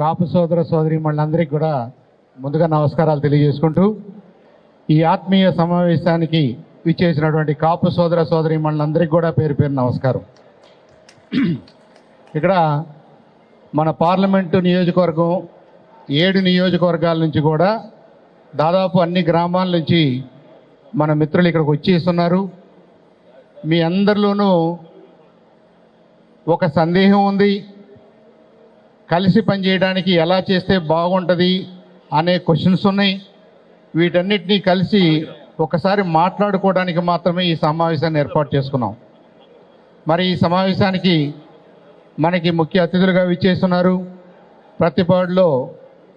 కాపు సోదర సోదరి మళ్ళందరికీ కూడా ముందుగా నమస్కారాలు తెలియజేసుకుంటూ ఈ ఆత్మీయ సమావేశానికి విచ్చేసినటువంటి కాపు సోదర సోదరి మళ్ళందరికీ కూడా పేరు పేరు నమస్కారం. ఇక్కడ మన పార్లమెంటు నియోజకవర్గం ఏడు నియోజకవర్గాల నుంచి కూడా దాదాపు అన్ని గ్రామాల నుంచి మన మిత్రులు ఇక్కడికి వచ్చేస్తున్నారు. మీ అందరిలోనూ ఒక సందేహం ఉంది. కలిసి పనిచేయడానికి ఎలా చేస్తే బాగుంటుంది అనే క్వశ్చన్స్ ఉన్నాయి. వీటన్నిటినీ కలిసి ఒకసారి మాట్లాడుకోవడానికి మాత్రమే ఈ సమావేశాన్ని ఏర్పాటు చేసుకున్నాం. మరి ఈ సమావేశానికి మనకి ముఖ్య అతిథులుగా విచ్చేస్తున్నారు. ప్రతిపాడులో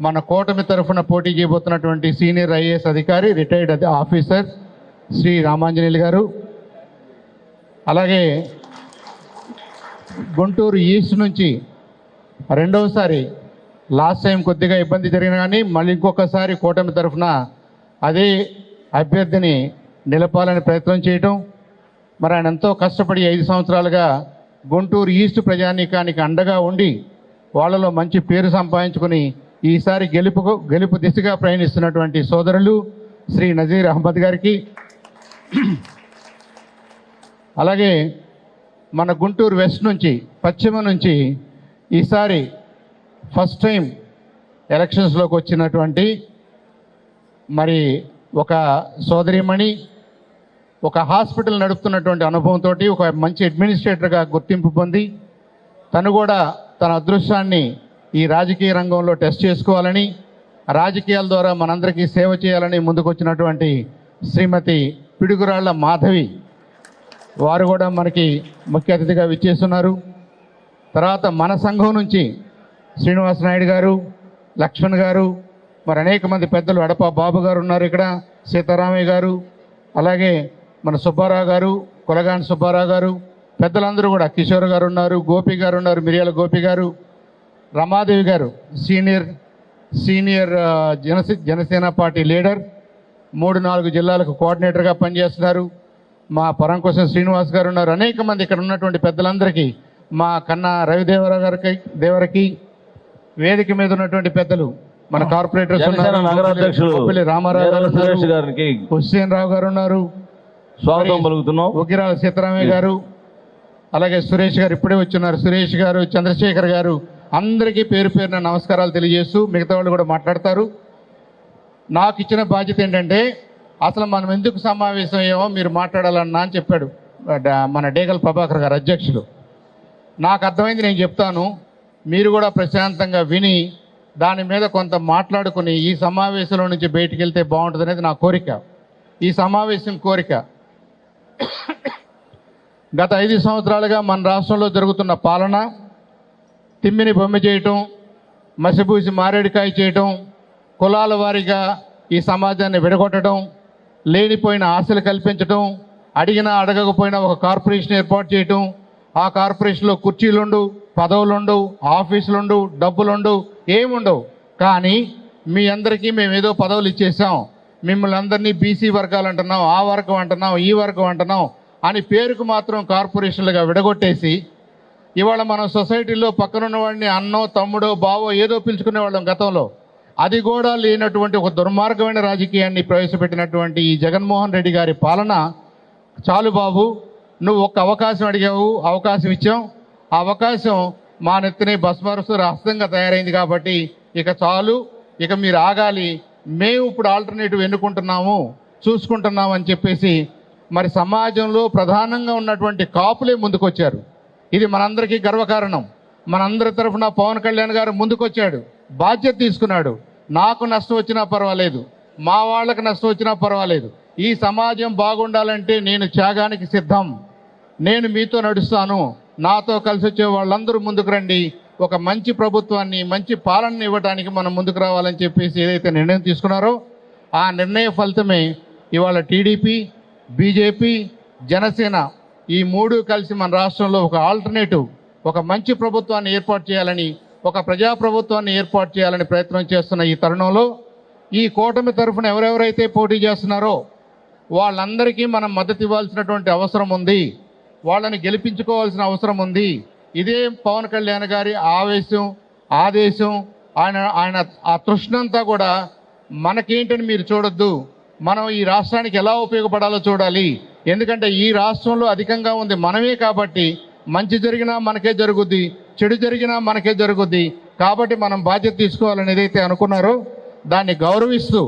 మన కూటమి తరఫున పోటీ చేయబోతున్నటువంటి సీనియర్ ఐఏఎస్ అధికారి రిటైర్డ్ ఆఫీసర్ శ్రీ రామాంజనేయులు గారు. అలాగే గుంటూరు ఈస్ట్ నుంచి రెండవసారి లాస్ట్ టైం కొద్దిగా ఇబ్బంది జరిగిన కానీ మళ్ళీ ఇంకొకసారి కూటమి తరఫున అదే అభ్యర్థిని నిలపాలని ప్రయత్నం చేయటం మరి ఆయన ఎంతో కష్టపడి ఐదు సంవత్సరాలుగా గుంటూరు ఈస్ట్ ప్రజానీకానికి అండగా ఉండి వాళ్ళలో మంచి పేరు సంపాదించుకుని ఈసారి గెలుపు గెలుపు దిశగా ప్రయాణిస్తున్నటువంటి సోదరులు శ్రీ నజీర్ అహ్మద్ గారికి. అలాగే మన గుంటూరు వెస్ట్ నుంచి పశ్చిమ నుంచి ఈసారి ఫస్ట్ టైం ఎలక్షన్స్లోకి వచ్చినటువంటి మరి ఒక సోదరిమణి ఒక హాస్పిటల్ నడుపుతున్నటువంటి అనుభవంతో ఒక మంచి అడ్మినిస్ట్రేటర్గా గుర్తింపు పొంది తను కూడా తన అదృష్టాన్ని ఈ రాజకీయ రంగంలో టెస్ట్ చేసుకోవాలని రాజకీయాల ద్వారా మనందరికీ సేవ చేయాలని ముందుకొచ్చినటువంటి శ్రీమతి పిడుగురాళ్ళ మాధవి. వారు కూడా మనకి ముఖ్య అతిథిగా విచ్చేస్తున్నారు. తర్వాత మన సంఘం నుంచి శ్రీనివాస నాయుడు గారు లక్ష్మణ్ గారు మరి అనేక మంది పెద్దలు అడప బాబు గారు ఉన్నారు ఇక్కడ సీతారామయ్య గారు అలాగే మన సుబ్బారావు గారు కొలగాని సుబ్బారావు గారు పెద్దలందరూ కూడా కిషోర్ గారు ఉన్నారు గోపి గారు ఉన్నారు మిరియాల గోపి గారు రమాదేవి గారు సీనియర్ సీనియర్ జనసే జనసేన పార్టీ లీడర్ మూడు నాలుగు జిల్లాలకు కోఆర్డినేటర్గా పనిచేస్తున్నారు. మా పరంకోసం శ్రీనివాస్ గారు ఉన్నారు. అనేక మంది ఇక్కడ ఉన్నటువంటి పెద్దలందరికీ మా కన్నా రవిదేవరావు గారికి దేవరకి వేదిక మీద ఉన్నటువంటి పెద్దలు మన కార్పొరేటర్స్ ఉన్నారు. రామారావు గారు. గారికి హుస్సేన్ రావు గారు ఉన్నారు. స్వాగతం పలుకుతున్నాం. ఉగ్గిరాల సీతారామయ్య గారు అలాగే సురేష్ గారు ఇప్పుడే వచ్చున్నారు సురేష్ గారు చంద్రశేఖర్ గారు అందరికీ పేరు పేరున నమస్కారాలు తెలియజేస్తూ మిగతా వాళ్ళు కూడా మాట్లాడతారు. నాకు ఇచ్చిన బాధ్యత ఏంటంటే అసలు మనం ఎందుకు సమావేశం అయ్యామో మీరు మాట్లాడాలన్నా అని చెప్పాడు. మన డేగల్ ప్రభాకర్ గారు అధ్యక్షులు. నాకు అర్థమైంది నేను చెప్తాను. మీరు కూడా ప్రశాంతంగా విని దాని మీద కొంత మాట్లాడుకుని ఈ సమావేశంలో నుంచి బయటికి వెళ్తే బాగుంటుంది అనేది నా కోరిక. ఈ సమావేశం కోరిక. గత ఐదు సంవత్సరాలుగా మన రాష్ట్రంలో జరుగుతున్న పాలన తిమ్మిని బొమ్మ చేయటం మసిబూసి మారేడికాయ చేయటం కులాల వారీగా ఈ సమాజాన్ని విడగొట్టడం లేనిపోయిన ఆశలు కల్పించటం అడిగినా అడగకపోయినా ఒక కార్పొరేషన్ ఏర్పాటు చేయటం ఆ కార్పొరేషన్లో కుర్చీలుండు పదవులుండు ఆఫీసులుండు డబ్బులుండు ఏముండవు. కానీ మీ అందరికీ మేము ఏదో పదవులు ఇచ్చేసాం మిమ్మల్ని అందరినీ బీసీ వర్గాలు అంటున్నాం ఆ వర్గం అంటున్నాం ఈ వర్గం అంటున్నాం అని పేరుకు మాత్రం కార్పొరేషన్లుగా విడగొట్టేసి ఇవాళ మనం సొసైటీలో పక్కనున్న వాడిని అన్నో తమ్ముడో బావో ఏదో పిలుచుకునే వాళ్ళం గతంలో. అది కూడా లేనటువంటి ఒక దుర్మార్గమైన రాజకీయాన్ని ప్రవేశపెట్టినటువంటి ఈ జగన్మోహన్ రెడ్డి గారి పాలన చాలు బాబు నువ్వు ఒక అవకాశం అడిగావు అవకాశం ఇచ్చాం ఆ అవకాశం మా నెత్తిని భస్మరసు రహస్యంగా తయారైంది కాబట్టి ఇక చాలు ఇక మీరు ఆగాలి. మేము ఇప్పుడు ఆల్టర్నేటివ్ ఎన్నుకుంటున్నాము చూసుకుంటున్నాము అని చెప్పేసి మరి సమాజంలో ప్రధానంగా ఉన్నటువంటి కాపులే ముందుకొచ్చారు. ఇది మనందరికీ గర్వకారణం. మనందరి తరఫున పవన్ కళ్యాణ్ గారు ముందుకొచ్చాడు బాధ్యత తీసుకున్నాడు. నాకు నష్టం వచ్చినా పర్వాలేదు మా వాళ్ళకి నష్టం వచ్చినా పర్వాలేదు. ఈ సమాజం బాగుండాలంటే నేను త్యాగానికి సిద్ధం. నేను మీతో నడుస్తాను. నాతో కలిసి వచ్చే వాళ్ళందరూ ముందుకు రండి. ఒక మంచి ప్రభుత్వాన్ని మంచి పాలన ఇవ్వడానికి మనం ముందుకు రావాలని చెప్పేసి ఏదైతే నిర్ణయం తీసుకున్నారో ఆ నిర్ణయ ఫలితమే ఇవాళ టీడీపీ బీజేపీ జనసేన ఈ మూడు కలిసి మన రాష్ట్రంలో ఒక ఆల్టర్నేటివ్ ఒక మంచి ప్రభుత్వాన్ని ఏర్పాటు చేయాలని ఒక ప్రజా ప్రభుత్వాన్ని ఏర్పాటు చేయాలని ప్రయత్నం చేస్తున్న ఈ తరుణంలో ఈ కూటమి తరఫున ఎవరెవరైతే పోటీ చేస్తున్నారో వాళ్ళందరికీ మనం మద్దతు ఇవ్వాల్సినటువంటి అవసరం ఉంది. వాళ్ళని గెలిపించుకోవాల్సిన అవసరం ఉంది. ఇదే పవన్ కళ్యాణ్ గారి ఆవేశం ఆదేశం ఆయన ఆయన ఆ తృష్ణంతా కూడా మనకేంటని మీరు చూడొద్దు. మనం ఈ రాష్ట్రానికి ఎలా ఉపయోగపడాలో చూడాలి. ఎందుకంటే ఈ రాష్ట్రంలో అధికంగా ఉంది మనమే కాబట్టి మంచి జరిగినా మనకే జరుగుద్ది చెడు జరిగినా మనకే జరుగుద్ది. కాబట్టి మనం బాధ్యత తీసుకోవాలని ఏదైతే అనుకున్నారో దాన్ని గౌరవిస్తూ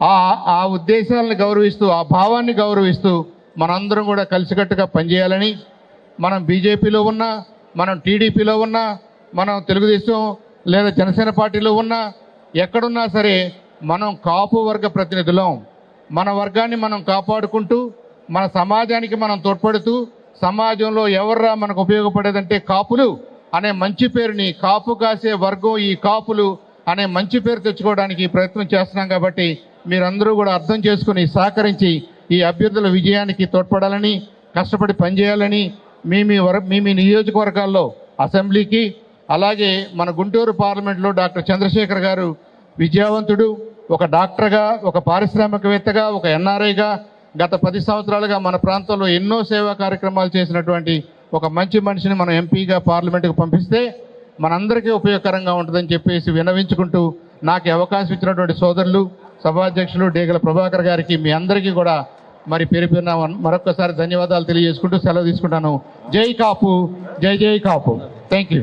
ఆ ఆ ఉద్దేశాలను గౌరవిస్తూ ఆ భావాన్ని గౌరవిస్తూ మనందరం కూడా కలిసికట్టుగా పనిచేయాలని మనం బీజేపీలో ఉన్నా మనం టీడీపీలో ఉన్నా మనం తెలుగుదేశం లేదా జనసేన పార్టీలో ఉన్నా ఎక్కడున్నా సరే మనం కాపు వర్గ ప్రతినిధులం. మన వర్గాన్ని మనం కాపాడుకుంటూ మన సమాజానికి మనం తోడ్పడుతూ సమాజంలో ఎవర్రా మనకు ఉపయోగపడేదంటే కాపులు అనే మంచి పేరుని కాపు కాసే వర్గం ఈ కాపులు అనే మంచి పేరు తెచ్చుకోవడానికి ప్రయత్నం చేస్తున్నాం కాబట్టి మీరందరూ కూడా అర్థం చేసుకుని సహకరించి ఈ అభ్యర్థుల విజయానికి తోడ్పడాలని కష్టపడి పనిచేయాలని మీ మీ వర మీ మీ నియోజకవర్గాల్లో అసెంబ్లీకి అలాగే మన గుంటూరు పార్లమెంట్లో డాక్టర్ చంద్రశేఖర్ గారు విద్యావంతుడు ఒక డాక్టర్గా ఒక పారిశ్రామికవేత్తగా ఒక ఎన్ఆర్ఐగా గత పది సంవత్సరాలుగా మన ప్రాంతంలో ఎన్నో సేవా కార్యక్రమాలు చేసినటువంటి ఒక మంచి మనిషిని మనం ఎంపీగా పార్లమెంటుకు పంపిస్తే మనందరికీ ఉపయోగకరంగా ఉంటుందని చెప్పేసి వినవించుకుంటూ నాకు అవకాశం ఇచ్చినటువంటి సోదరులు సభాధ్యక్షులు డేగల ప్రభాకర్ గారికి మీ అందరికీ కూడా మరి పేరు పేరున మరొకసారి ధన్యవాదాలు తెలియజేసుకుంటూ సెలవు తీసుకుంటాను. జై కాపు జై జై కాపు. Thank you